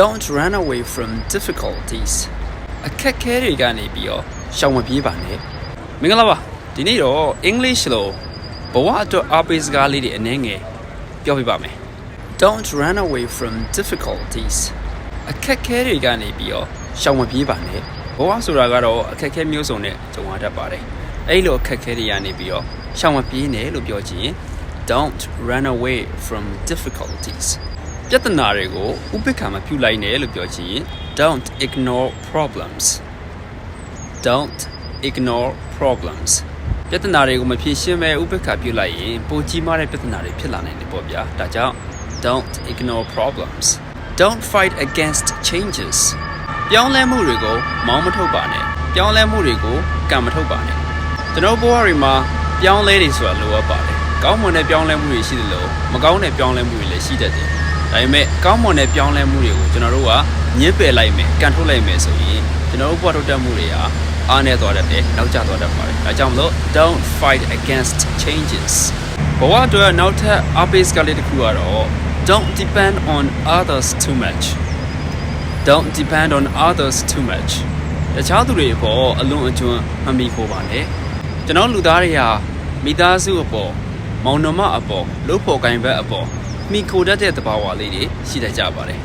Don't run away from difficulties အခက်ခဲတွေကနေပြီးတော့ရှောင်မပြေးပါနဲ့မင်္ဂလာပါဒီနေ့တော့ English လို့ဘဝအတွက်အားပေးစကားလေးတွေအနည်းငယ်ပြောပြပါမယ် Don't run away from difficulties အခက်ခဲတွေကနေပြီးတော့ရှောင်မပြေးပါနဲ့ဘဝဆိုတာကတော့အခက်ခဲမျိုးစုံနဲ့ကြုံရတတ်ပါတယ်အဲ့လိုအခက်ခဲတွေကနေပြီးတော့ရှောင်မပြေးနဲ့လို့ပြောချင်ရင် Don't run away from difficulties ပြဿနာတွေကိုဥပိ္ပခာမပြုလိုက်နဲ့လို့ပြောချင်ရင် Don't ignore problems Don't ignore problems ပြဿနာတွေကိုမဖြေရှင်းပဲဥပိ္ပခာပြုလိုက်ရင်ပိုကြီးမားတဲ့ပြဿနာတွေဖြစ်လာနိုင်တယ်ပေါ့ဗျာဒါကြောင့် Don't ignore problems Don't fight against changes ပြောင်းလဲမှုတွေကိုမောင်းမထုတ်ပါနဲ့ပြောင်းလဲမှုတွေကိုကံမထုတ်ပါနဲ့ကျွန်တော်ဘဝတွေမှာပြောင်းလဲတွေဆိုတာလိုအပ်ပါတယ်ကောင်းမွန်တဲ့ပြောင်းလဲမှုတွေရှိတယ်လို့မကောင်းတဲ့ပြောင်းလဲမှုတွေလည်းရှိတတ်တယ် ဒါပေမဲ့ကောင်းမွန်တဲ့ပြောင်းလဲမှုတွေကိုကျွန်တော်တို့ကညှင်းပယ်လိုက်မယ်ကန်ထုတ်လိုက်မယ်ဆိုရင်ကျွန်တော်တို့ဘဝထုတ်တတ်မှုတွေဟာအားနည်းသွားတတ်တယ်နောက်ကျသွားတတ်ပါတယ်ဒါကြောင့်မလို့ don't fight against changes ဘဝအတွက်နောက်ထပ်အပိစကလေးတစ်ခုကတော့ don't depend on others too much don't depend on others too much တခြားသူတွေအပေါ်အလွန်အကျွံမမီဖို့ပါနဲ့ကျွန်တော်လူသားတွေဟာမိသားစုအပေါ်မောင်နှမအပေါ်လို့ဖို့ကိုင်ဘက်အပေါ် မိခိုတတ်တဲ့သဘာဝလေးတွေရှိတတ်ကြပါတယ်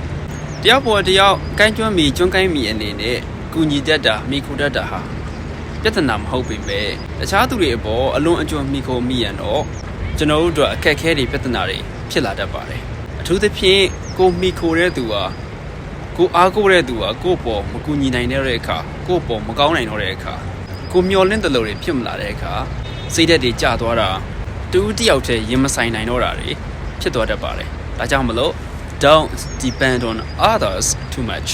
တယောက်ပေါ်တယောက်ကိုင်းကျွမ်းမိကျွန်းကိုင်းမိအနေနဲ့ကုညီတတ်တာမိခိုတတ်တာဟာပြဿနာမဟုတ်ပေမဲ့တခြားသူတွေအပေါ်အလွန်အကျွံမိခိုမိရန်တော့ကျွန်တော်တို့အတွက်အခက်အခဲတွေပြဿနာတွေဖြစ်လာတတ်ပါတယ်အထူးသဖြင့်ကိုမိခိုတဲ့သူဟာကိုအားကိုးတဲ့သူကကိုယ့်ပေါ်မကူညီနိုင်တဲ့အခါကိုယ့်ပေါ်မကောင်းနိုင်တော့တဲ့အခါကိုမျောလင့်တယ်လို့တွေဖြစ်မလာတဲ့အခါစိတ်ဓာတ်တွေကျသွားတာတူးတယောက်တည်းရင်မဆိုင်နိုင်တော့တာတွေ ဖြစ်သွားတတ်ပါတယ်ဒါကြောင့်မလို့ don't depend on others too much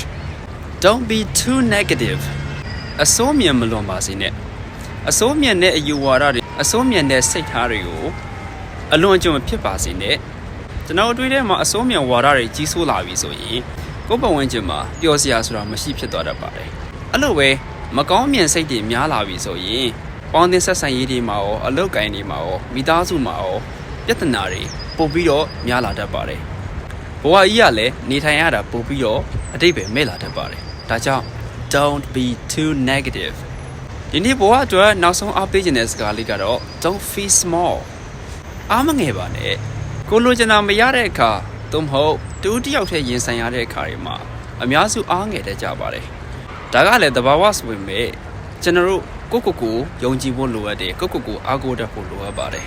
don't be too negative အစိုးမြင်မလွန်ပါစေနဲ့အစိုးမြင်တဲ့အယူဝါဒတွေအစိုးမြင်တဲ့စိတ်ထားတွေကိုအလွန်အကျွံမဖြစ်ပါစေနဲ့ကျွန်တော်တို့တွေထဲမှာအစိုးမြင်ဝါဒတွေကြီးစိုးလာပြီဆိုရင်ကိုယ့်ဘဝဝင်ချင်းမှာပျော်စရာဆိုတာမရှိဖြစ်သွားတတ်ပါတယ်အဲ့လိုပဲမကောင်းမြင်စိတ်တွေများလာပြီဆိုရင်ပေါင်းသင်းဆက်ဆံရေးတွေမှာရောအလုပ်ကိုင်းတွေမှာရောမိသားစုမှာရော ပြဿနာတွေပို့ပြီးတော့များလာတတ်ပါတယ်ဘဝကြီးကလည်းနေထိုင်ရတာပို့ပြီးတော့အတိတ်ပဲမဲ့လာတတ်ပါတယ်ဒါကြောင့် don't be too negative ဒီနေ့ဘဝအတွက်နောက်ဆုံးအားပေးခြင်းတဲ့စကားလေးကတော့ don't feel small အားမငယ်ပါနဲ့ကိုလိုချင်တာမရတဲ့အခါသို့မဟုတ်တူတယောက်တည်းရင်ဆိုင်ရတဲ့အခါတွေမှာအများစုအားငယ်တတ်ကြပါတယ်ဒါကလည်းသဘာဝဆိုပေမဲ့ကျွန်တော်တို့ကိုယ့်ကိုယ်ကိုယုံကြည်ဖို့လိုအပ်တယ်ကိုယ့်ကိုယ်ကိုအားကိုးတတ်ဖို့လိုအပ်ပါတယ်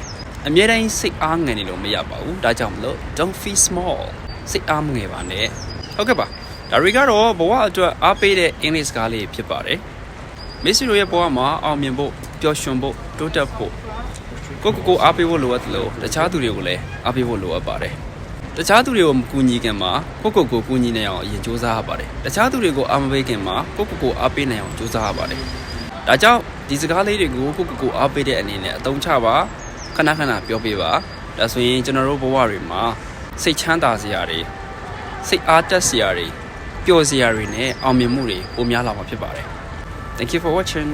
အမြဲတမ်းစိတ်အားငယ်နေလို့မရပါဘူးဒါကြောင့်မလို့ don't feel small စိတ်အားမငယ်ပါနဲ့ဟုတ်ကဲ့ပါဒါတွေကတော့ဘဝအတွက်အားပေးတဲ့အင်္ဂလိပ်စကားလေးဖြစ်ပါတယ်မစ္စရိုရဲ့ဘဝမှာအောင်မြင်ဖို့ပျော်ရွှင်ဖို့တိုးတက်ဖို့ကိုယ့်ကိုယ်ကိုအားပေးဖို့လိုအပ်တယ်လို့တခြားသူတွေကိုလည်းအားပေးဖို့လိုအပ်ပါတယ်တခြားသူတွေကိုမကူညီခင်မှာကိုယ့်ကိုယ်ကိုကူညီနိုင်အောင်အရင်စူးစမ်းရပါတယ်။တခြားသူတွေကိုအားမပေးခင်မှာကိုယ့်ကိုယ်ကိုအားပေးနိုင်အောင်စူးစမ်းရပါတယ်။ဒါကြောင့်ဒီစကားလေးတွေကိုကိုယ့်ကိုယ်ကိုအားပေးတဲ့အနေနဲ့အသုံးချပါ ခဏခဏပြောပေးပါ။ဒါဆိုရင်ကျွန်တော်တို့ဘဝတွေမှာစိတ်ချမ်းသာစရာတွေစိတ်အားတက်စရာတွေပျော်စရာတွေနဲ့အောင်မြင်မှုတွေပိုများလာမှာဖြစ်ပါတယ်။ Thank you for watching.